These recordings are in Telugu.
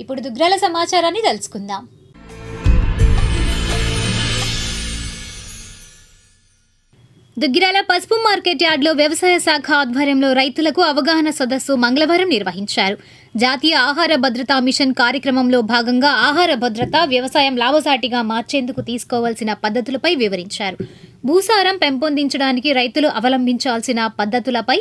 ఇప్పుడు దుగ్రాల సమాచారాన్ని తెలుసుకుందాం. దుగ్గిరాల పసుపు మార్కెట్ యార్డ్లో వ్యవసాయ శాఖ ఆధ్వర్యంలో రైతులకు అవగాహన సదస్సు మంగళవారం నిర్వహించారు. జాతీయ ఆహార భద్రతా మిషన్ కార్యక్రమంలో భాగంగా ఆహార భద్రత వ్యవసాయం లాభసాటిగా మార్చేందుకు తీసుకోవాల్సిన పద్ధతులపై వివరించారు. భూసారం పెంపొందించడానికి రైతులు అవలంబించాల్సిన పద్ధతులపై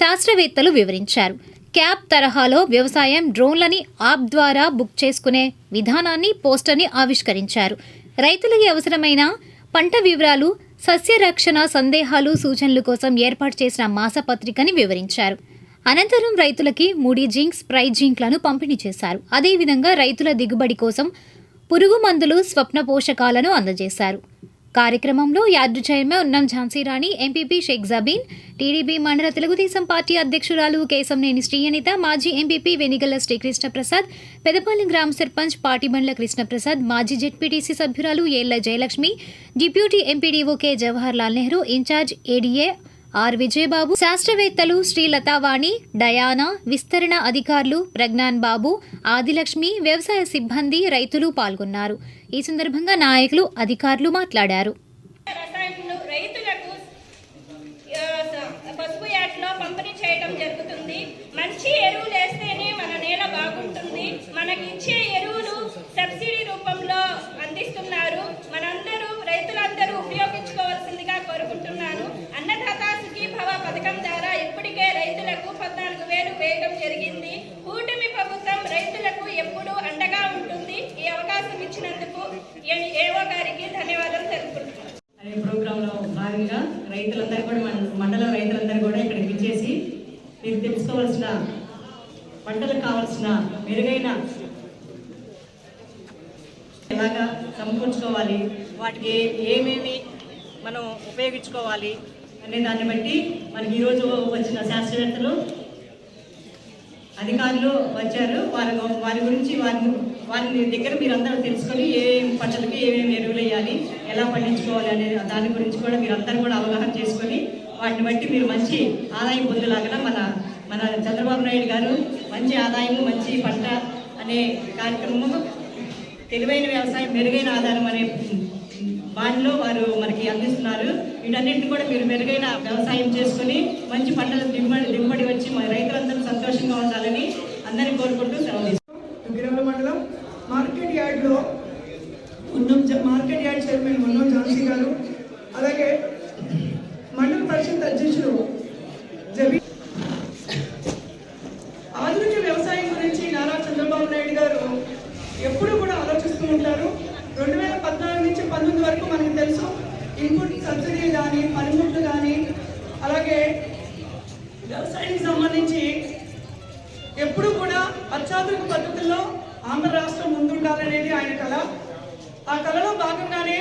శాస్త్రవేత్తలు వివరించారు. క్యాబ్ తరహాలో వ్యవసాయం డ్రోన్లని యాప్ ద్వారా బుక్ చేసుకునే విధానాన్ని పోస్టర్ని ఆవిష్కరించారు. రైతులకి అవసరమైన పంట వివరాలు సస్య రక్షణ సందేహాలు సూచనల కోసం ఏర్పాటు చేసిన మాసపత్రికని వివరించారు. అనంతరం రైతులకి మూడి జింక్స్ ప్రై జింక్లను పంపిణీ చేశారు. అదేవిధంగా రైతుల దిగుబడి కోసం పురుగు మందులు స్వప్న పోషకాలను అందజేశారు. కార్యక్రమంలో yard chairman Unnam Jhansirani MPP Shaik Jabeen TDP మండల తెలుగుదేశం పార్టీ అధ్యక్షురాలు కేశంనేని శ్రీయనిత మాజీ ఎంపీపీ వెనిగల్ల శ్రీకృష్ణప్రసాద్ పెదపాలెం గ్రామ సర్పంచ్ పాటిబండ్ల కృష్ణప్రసాద్ మాజీ జెడ్పీటీసీ సభ్యురాలు ఏళ్ళ Jayalakshmi deputy MPDO K Jawahar Lal Nehru in charge ADA R Vijayababu శాస్త్రవేత్తలు శ్రీ లతావాణి డయానా విస్తరణ అధికారులు ప్రజ్ఞాన్ బాబు ఆదిలక్ష్మి వ్యవసాయ సిబ్బంది రైతులు పాల్గొన్నారు. ఈ సందర్భంగా నాయకులు అధికారులు మాట్లాడారు. పసుపు యాడ్లో పంపిణీ చేయడం జరుగుతుంది. మంచి ఎరువులు వేస్తేనే మన నేల బాగుంటుంది. మనకి ఇచ్చే ఎరువులు సబ్సిడీ రూపంలో అందిస్తున్నారు మనందరూ రైతులందరూ ఉపయోగించుకోవాల్సిందిగా కోరుకుంటున్నాను అన్నదాత సుఖీభవ పథకం ద్వారా ఇప్పటికే రైతులకు పద్నాలుగు వేలు వేయడం జరిగింది కూటమి ప్రభుత్వం రైతులకు ఎప్పుడూ అండగా ఉంటుంది ఈ అవకాశం ఇచ్చినందుకు ఏ- ఏవో గారికి ధన్యవాదాలు తెలుపుకుంటున్నాను అనే ప్రోగ్రాంలో భాగంగా రైతులందరూ కూడా మన మండల రైతులందరూ కూడా ఇక్కడికి విచ్చేసి మీరు తెలుసుకోవాల్సిన పంటలకు కావాల్సిన మెరుగైన ఎలాగా సమకూర్చుకోవాలి వాటికి ఏమేమి మనం ఉపయోగించుకోవాలి అనే దాన్ని బట్టి మనకి ఈరోజు వచ్చిన శాస్త్రవేత్తలు అధికారులు వచ్చారు. వారి వారి గురించి వారిని వారి దగ్గర మీరందరూ తెలుసుకొని ఏ పంటలకి ఏమేమి ఎరువులు వేయాలి ఎలా పండించుకోవాలి అనే దాని గురించి కూడా మీరందరూ కూడా అవగాహన చేసుకొని వాటిని బట్టి మీరు మంచి ఆదాయం పొందేలాగా మన మన చంద్రబాబు నాయుడు గారు మంచి ఆదాయము మంచి పంట అనే కార్యక్రమము తెలివైన వ్యవసాయం మెరుగైన ఆధారం అనే బాణిలో వారు మనకి అందిస్తున్నారు. వీటన్నిటిని కూడా మీరు మెరుగైన వ్యవసాయం చేసుకొని మంచి పంటలు దిగుబడి దిగుబడి వచ్చి మన రైతులందరూ సంతోషంగా ఉండాలని అందరినీ కోరుకుంటూ సెలవు తీసుకుంటున్నాను. దుగ్గిరాల మండలం మార్కెట్ యార్డ్లో ఉన్నం జ- మార్కెట్ యార్డ్ చైర్మన్ ఉన్నం ఝాన్సీ గారు అలాగే మండల పరిషత్ అధ్యక్షుడు జబీ ఆధునిక వ్యవసాయం గురించి నారా చంద్రబాబు నాయుడు గారు ఎప్పుడూ కూడా ఆలోచిస్తూ ఉంటారు రెండు వేల పద్నాలుగు నుంచి పంతొమ్మిది వరకు మనకు తెలుసు ఇన్పుట్ సబ్సిడీ కానీ పనిముట్లు కానీ అలాగే వ్యవసాయానికి సంబంధించి ఎప్పుడు కూడా అత్యాధునిక పద్ధతుల్లో ఆంధ్ర రాష్ట్రం ముందుండాలనేది ఆయన కళ. ఆ కళలో భాగంగానే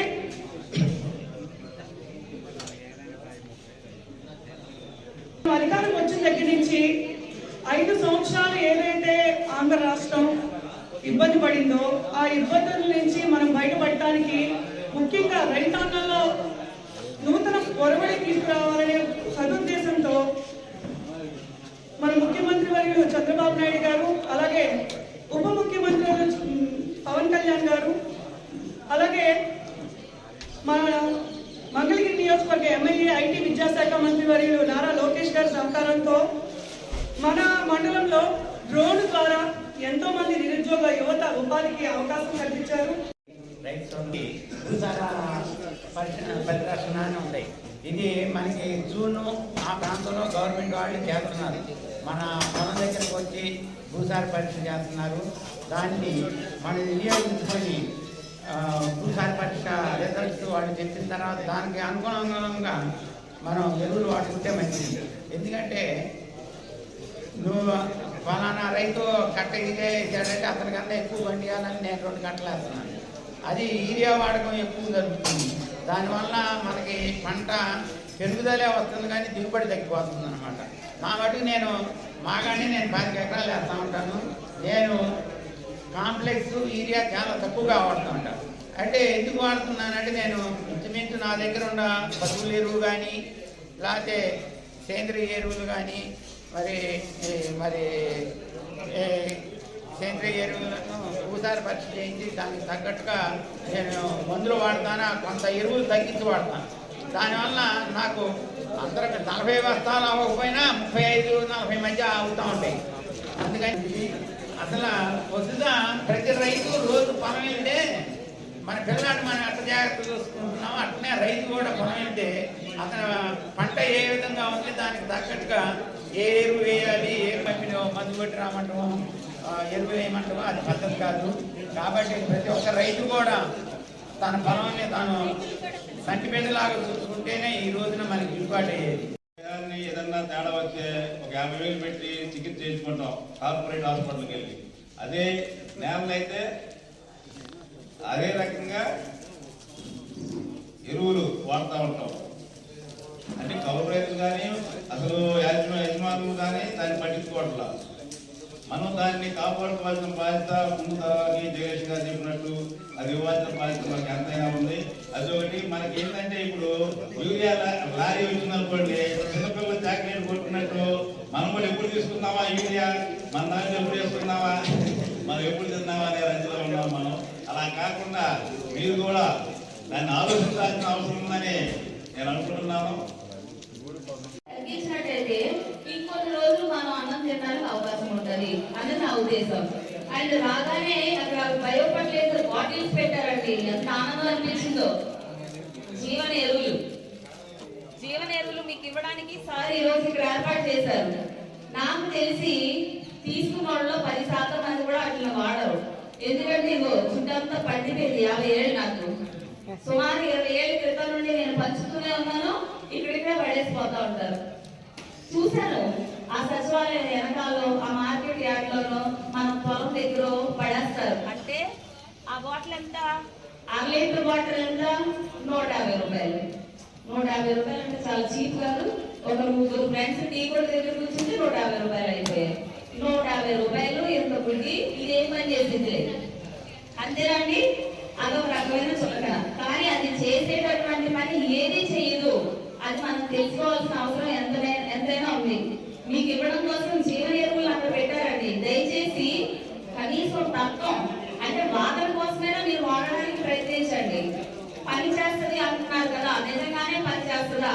అధికారం వచ్చిన దగ్గర నుంచి ఐదు సంవత్సరాలు ఏదైతే ఆంధ్ర రాష్ట్రం ఇబ్బంది పడిందో ఆ ఇబ్బందుల నుంచి మనం బయటపడటానికి ముఖ్యంగా రైతాంగంలో నూతన ఒరవడి తీసుకురావాలనే సదుద్దేశంతో మన ముఖ్యమంత్రి వర్యులు చంద్రబాబు నాయుడు గారు అలాగే ఉప ముఖ్యమంత్రి పవన్ కళ్యాణ్ గారు అలాగే మన మంగళగిరి నియోజకవర్గ ఎమ్మెల్యే ఐటీ విద్యాశాఖ మంత్రి వర్యులు నారా లోకేష్ గారి సహకారంతో మన మండలంలో డ్రోన్ ద్వారా ఎంతో మంది నిరుద్యోగ యువత ఉపాధికి అవకాశం కల్పించారు. పరిరక్షణ అని ఉంది ఇది మనకి జూన్ ఆ ప్రాంతంలో గవర్నమెంట్ వాళ్ళు చేస్తున్నారు. మన పొలం దగ్గరకు వచ్చి భూసార పరీక్ష చేస్తున్నారు. దాన్ని మనం వినియోగించుకొని భూసార పరీక్ష రిజల్ట్స్ వాళ్ళు చెప్పిన తర్వాత దానికి అనుగుణంగా మనం ఎరువులు వాడుకుంటే మంచిది. ఎందుకంటే నువ్వు ఫలానా రైతు కట్ట ఇదే ఇచ్చాడంటే అతనికన్నా ఎక్కువ పండియాలని నేను రెండు గంటలు వేస్తున్నాను అది యూరియా వాడకం ఎక్కువ జరుగుతుంది. దానివల్ల మనకి పంట పెరుగుదలే వస్తుంది కానీ దిగుబడి తగ్గిపోతుంది అనమాట నా మటుకు నేను మాగానే నేను పాతిక ఎకరాలు వేస్తూ ఉంటాను. నేను కాంప్లెక్స్ యూరియా చాలా తక్కువగా వాడుతూ ఉంటాను అంటే ఎందుకు వాడుతున్నానంటే నేను ఇంచుమించు నా దగ్గర ఉన్న పశువుల ఎరువు కానీ లేకపోతే సేంద్రియ ఎరువులు కానీ మరి మరి సేంద్రియ ఎరువులను ఒకసారి పరీక్ష చేయించి దానికి తగ్గట్టుగా నేను మందులు వాడతాను? కొంత ఎరువులు తగ్గించి వాడతాను. దానివల్ల నాకు అందరికి నలభై బస్తాలు అవ్వకపోయినా ముప్పై ఐదు నలభై మధ్య అవుతూ ఉంటాయి. అందుకని అసలు పొద్దున ప్రతి రైతు రోజు పొలం వెళ్తే మన పిల్లాడు మనం ఎట్ట జాగ్రత్త చూసుకుంటున్నామో అట్లనే రైతు కూడా పొలం వెళ్తే అతను పంట ఏ విధంగా ఉంది దానికి తగ్గట్టుగా ఏ ఎరువు వేయాలి ఏ పంపిణీ మందు కొట్టి రామంటాము ఎరువులు ఎరువు అది పద్ధతి కాదు. కాబట్టి ప్రతి ఒక్క రైతు కూడా తన పొలాన్ని తాను సంటి చూసుకుంటేనే ఈ రోజున మనకి గిట్టుబాటు అయ్యేది. ఏదన్నా తేడా వస్తే ఒక యాభై వేలు పెట్టి చికిత్స చేయించుకుంటాం కార్పొరేట్ హాస్పిటల్కి వెళ్ళి. అదే నేలలు అయితే అదే రకంగా ఎరువులు వాడుతూ ఉంటాం. అంటే కౌలు రైతులు కానీ అసలు యాజమా యజమానులు కానీ దాన్ని పట్టించుకోవట్లా. మనం దాన్ని కాపాడుకోవాల్సిన బాధ్యత ముందు జగేష్ గారు చెప్పినట్టు అది ఇవ్వాల్సిన బాధ్యత మనకి ఎంతైనా ఉంది. అదొకటి మనకి ఏంటంటే ఇప్పుడు యూరియా లారీ వచ్చిందనుకోండి చిన్నపిల్లలు చాక్లెట్ కొట్టినట్టు మనం కూడా ఎప్పుడు తీసుకున్నావా యూరియా? మన దాంట్లో ఎప్పుడు వేసుకున్నావా మనం ఎప్పుడు తిన్నావా అనే రంజలో ఉన్నాం మనం. అలా కాకుండా మీరు కూడా దాన్ని ఆలోచించాల్సిన అవసరం ఉందని నేను అనుకుంటున్నాను తగ్గించినట్టయితే ఇంకొన్ని రోజులు మనం అన్నం తినడానికి అవకాశం ఉంటది అని నా ఉద్దేశం. ఆయన రాగానే అక్కడ బయోపట్లేదు బాటిల్స్ పెట్టారండి. ఎంత ఆనందం అనిపించిందో. జీవన ఎరువులు. జీవన ఎరువులు మీకు ఇవ్వడానికి సార్ ఈరోజు రోజు ఇక్కడ ఏర్పాటు చేశారు. నాకు తెలిసి తీసుకున్న వాళ్ళలో పది శాతం మంది కూడా అట్లా వాడరు. ఎందుకంటే ఇగో చుట్టంతా పండిపోయింది. యాభై ఏళ్ళు నాకు. సుమారు ఇరవై ఏళ్ళ క్రితం నుండి నేను పంచుతూనే ఉన్నాను. ఇక్కడికే పడేసిపోతా ఉంటారు. చూశాను ఆ సచివాలయం వెనకాలో ఆ మార్కెట్ యార్డ్లోనో మన పొలం దగ్గర పడేస్తారు. అంటే ఆ బాటిల్ ఎంత? అర లీటర్ బాటిల్ ఎంత? నూట యాభై రూపాయలు. నూట యాభై రూపాయలు అంటే చాలా చీప్ కాదు. ఒక ముగ్గురు ఫ్రెండ్స్ టీ కూడా దగ్గర కూర్చుంటే నూట యాభై రూపాయలు అయిపోయాయి. నూట యాభై రూపాయలు ఎంత బుడ్డి ఇదేం పని చేసింది లేదు అంతేనండి అదొక రకమైన చులకన. కానీ అది చేసేటటువంటి పని ఏది చేయదు. అది మనం తెలుసుకోవాల్సిన అవసరం ఎంత ఎంతైనా ఉంది. మీకు ఇవ్వడం కోసం జీవన ఎరువులు అక్కడ పెట్టారండి. దయచేసి కనీసం తత్వం అంటే వాదన కోసమైనా మీరు వాడడానికి ప్రయత్నించండి. పని చేస్తుంది అంటున్నారు కదా నిజంగానే పని చేస్తుందా?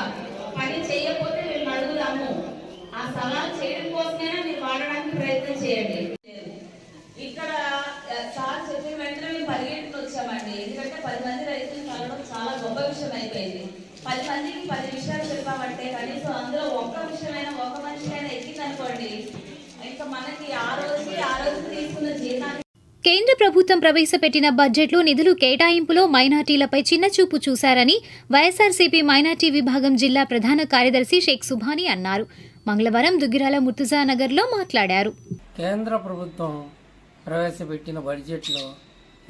పని చేయకపోతే మేము అడుగుదాము. ఆ సవాల్ చేయడం కోసమైనా మీరు వాడడానికి ప్రయత్నం చేయండి. ఇక్కడ సార్ చెప్పిన వెంటనే మేము పరిగెట్టుకు వచ్చామండి ఎందుకంటే పది మంది రైతులు కలవడం చాలా గొప్ప విషయం అయిపోయింది. పది మందికి పది విషయాలు చెప్పామంటే కనీసం అందులో ఒక్క విషయమైనా ఒక మనిషికైనా ఎక్కిందనుకోండి ఇంకా మనకి ఆ రోజుకి ఆ రోజు తీసుకున్న జీతాన్ని కేంద్ర ప్రభుత్వం ప్రవేశపెట్టిన బడ్జెట్లో నిధులు కేటాయింపులో మైనార్టీలపై చిన్నచూపు చూశారని వైఎస్ఆర్సీపీ మైనార్టీ విభాగం జిల్లా ప్రధాన కార్యదర్శి షేక్ సుభాని అన్నారు. మంగళవారం దుగ్గిరాల ముర్తుజా నగర్లో మాట్లాడారు. కేంద్ర ప్రభుత్వం ప్రవేశపెట్టిన బడ్జెట్లో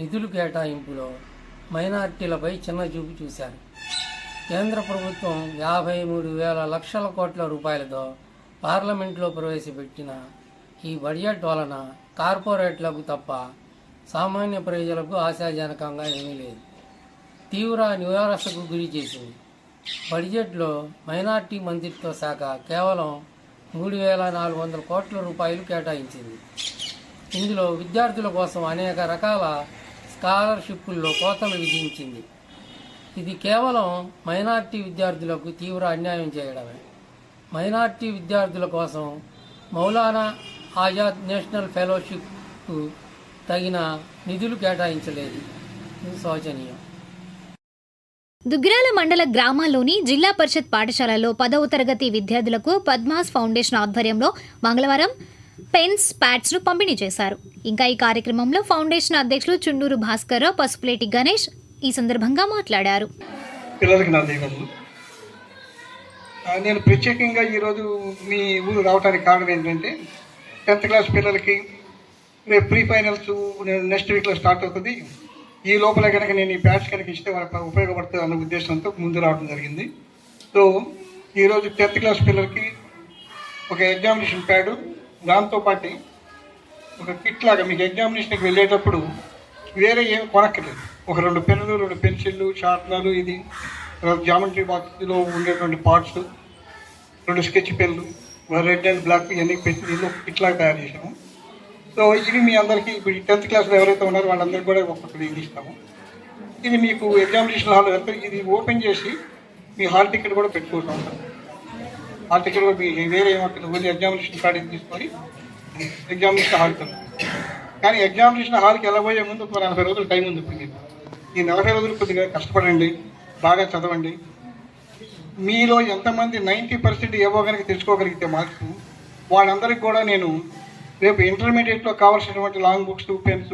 నిధులు కేటాయింపులో మైనార్టీలపై చిన్న చూపు చూశారు. కేంద్ర ప్రభుత్వం యాభై మూడు వేల లక్షల కోట్ల రూపాయలతో పార్లమెంట్లో ప్రవేశపెట్టిన ఈ బడ్జెట్ వలన కార్పొరేట్లకు తప్ప సామాన్య ప్రజలకు ఆశాజనకంగా ఏమీ లేదు. తీవ్ర నివారసకు గురి చేసింది. బడ్జెట్లో మైనార్టీ మంత్రిత్వ శాఖ కేవలం మూడు వేల నాలుగు వందల కోట్ల రూపాయలు కేటాయించింది. ఇందులో విద్యార్థుల కోసం అనేక రకాల స్కాలర్షిప్పుల్లో కోతలు విధించింది. ఇది కేవలం మైనార్టీ విద్యార్థులకు తీవ్ర అన్యాయం చేయడమే. మైనార్టీ విద్యార్థుల కోసం మౌలానా ఆజాద్ నేషనల్ ఫెలోషిప్కు తగిన నిధులు కేటాయించలేదు. ఇది శోచనీయం. దుగ్గిరాల మండల గ్రామాల్లోని జిల్లా పరిషత్ పాఠశాలలో పదవ తరగతి విద్యార్థులకు పద్మాస్ ఫౌండేషన్ ఆధ్వర్యంలో మంగళవారం పెన్స్ ప్యాడ్స్ను పంపిణీ చేశారు. ఇంకా ఈ కార్యక్రమంలో ఫౌండేషన్ అధ్యక్షులు చుండూరు భాస్కర్రావు పసుపులేటి గణేష్ ఈ సందర్భంగా మాట్లాడారు. పిల్లలకి నా దీవెనలు. నేను ప్రత్యేకంగా ఈరోజు మీ ఊరు రావడానికి కారణం ఏంటంటే టెన్త్ క్లాస్ పిల్లలకి రేపు ప్రీ ఫైనల్స్ నెక్స్ట్ వీక్లో స్టార్ట్ అవుతుంది. ఈ లోపల కనుక నేను ఈ బ్యాచ్ కనుక ఇస్తే వాళ్ళకి ఉపయోగపడుతుంది అన్న ఉద్దేశంతో ముందు రావడం జరిగింది. సో ఈరోజు టెన్త్ క్లాస్ పిల్లలకి ఒక ఎగ్జామినేషన్ ప్యాడు. దాంతోపాటు ఒక కిట్ లాగా మీకు ఎగ్జామినేషన్కి వెళ్ళేటప్పుడు వేరే ఏమి కొనక్కర్లేదు. ఒక రెండు పెన్నులు రెండు పెన్సిళ్ళు షార్ప్నర్లు ఇది జామెట్రీ బాక్స్లో ఉండేటువంటి పార్ట్స్ రెండు స్కెచ్ పెన్లు రెడ్ అండ్ బ్లాక్ ఇవన్నీ పెట్టి దీనిలో ఇట్లా తయారు చేసాము సో ఇది మీ అందరికీ ఇప్పుడు టెన్త్ క్లాస్లో ఎవరైతే ఉన్నారో వాళ్ళందరికీ కూడా ఒక్కొక్కటి ఇది ఇస్తాము ఇది మీకు ఎగ్జామినేషన్ హాల్ వెళ్తే ఇది ఓపెన్ చేసి మీ హాల్ టికెట్ కూడా పెట్టుకుంటూ ఉంటారు హాల్ టికెట్ కూడా మీ వేరే ఏమంటారు ఓన్లీ ఎగ్జామినేషన్ కార్డు తీసుకొని ఎగ్జామినేషన్ హాల్కి కానీ ఎగ్జామినేషన్ హాల్కి వెళ్ళబోయే ముందు ఒక నలభై రోజులు టైం ఉంది ఇప్పుడు మీకు. ఈ నలభై రోజులు కొద్దిగా కష్టపడండి బాగా చదవండి. మీలో ఎంతమంది నైంటీ పర్సెంట్ ఏవో కనుక తెలుసుకోగలిగితే మార్క్స్ వాళ్ళందరికీ కూడా నేను రేపు ఇంటర్మీడియట్లో కావాల్సినటువంటి లాంగ్ బుక్స్ పెన్స్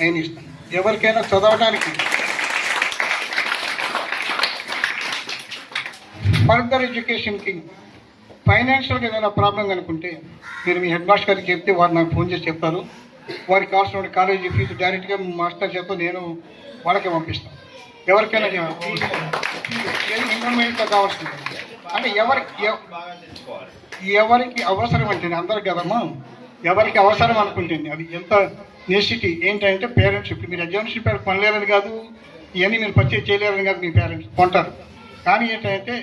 నేను ఇస్తాను. ఎవరికైనా చదవడానికి ఫర్దర్ ఎడ్యుకేషన్కి ఫైనాన్షియల్గా ఏదైనా ప్రాబ్లం కనుకుంటే మీరు మీ హెడ్ మాస్టర్ గారికి చెప్తే వారు నాకు ఫోన్ చేసి చెప్తారు. వారికి కావాల్సిన కాలేజీ ఫీజు డైరెక్ట్గా మాస్టర్ చేత నేను వాళ్ళకే పంపిస్తాం. ఎవరికైనా ఇంటర్మీడియట్లో కావాల్సింది. అంటే ఎవరికి ఎవరికి అవసరం అంటే అందరికి కదమ్మా ఎవరికి అవసరం అనుకుంటుంది అది ఎంత నెసిటీ ఏంటంటే పేరెంట్స్ ఇప్పుడు మీరు ఎగ్జామినేషన్ పేరు కొనలేరని కాదు ఇవన్నీ మీరు పర్చేజ్ చేయలేరని కాదు మీ పేరెంట్స్ కొంటారు. కానీ ఏంటంటే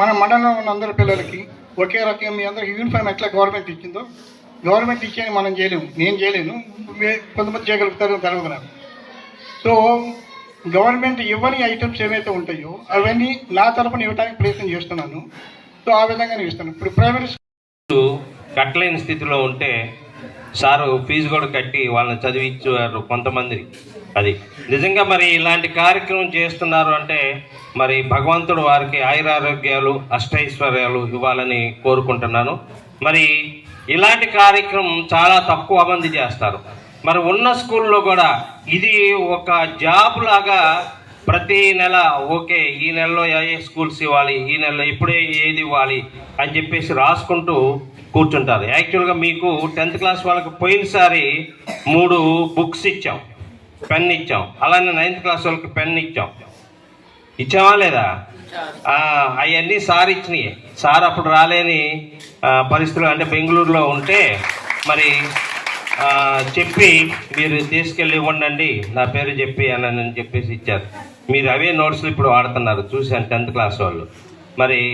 మన మండలంలో ఉన్న అందరి పిల్లలకి ఒకే రకం మీ అందరికి యూనిఫామ్ ఎట్లా గవర్నమెంట్ ఇచ్చిందో గవర్నమెంట్ ఇచ్చేది మనం చేయలేము నేను చేయలేను. కొంతమంది చేయగలుగుతారు తెలవదు నాకు సో గవర్నమెంట్ ఇవ్వని ఐటమ్స్ ఏవైతే ఉంటాయో అవన్నీ నా తరపున ఇవ్వడానికి ప్రయత్నం చేస్తున్నాను. సో ఆ విధంగా నేను ఇస్తాను ఇప్పుడు ప్రైవేట్ కట్టలేని స్థితిలో ఉంటే సారు ఫీజు కూడా కట్టి వాళ్ళని చదివించారు కొంతమంది. అది నిజంగా మరి ఇలాంటి కార్యక్రమం చేస్తున్నారు అంటే మరి భగవంతుడు వారికి ఆయురారోగ్యాలు అష్టైశ్వర్యాలు ఇవ్వాలని కోరుకుంటున్నాను. మరి ఇలాంటి కార్యక్రమం చాలా తక్కువ మంది చేస్తారు. మరి ఉన్న స్కూల్లో కూడా ఇది ఒక జాబ్ లాగా ప్రతి నెల ఓకే ఈ నెలలో ఏ స్కూల్స్ ఇవ్వాలి ఈ నెలలో ఇప్పుడే ఏది ఇవ్వాలి అని చెప్పేసి రాసుకుంటూ కూర్చుంటారు. యాక్చువల్గా మీకు టెన్త్ క్లాస్ వాళ్ళకి పోయినసారి మూడు బుక్స్ ఇచ్చాం. పెన్ ఇచ్చాం. అలానే నైన్త్ క్లాస్ వాళ్ళకి పెన్ ఇచ్చాం. ఇచ్చామా లేదా? అవన్నీ సార్ ఇచ్చినాయి. సార్ అప్పుడు రాలేని పరిస్థితులు అంటే బెంగళూరులో ఉంటే మరి చెప్పి మీరు తీసుకెళ్ళి ఇవ్వండి నా పేరు చెప్పి అని అని చెప్పేసి ఇచ్చారు. మీరు అవే నోట్స్లు ఇప్పుడు వాడుతున్నారు. చూశాను టెన్త్ క్లాస్ వాళ్ళు. మరి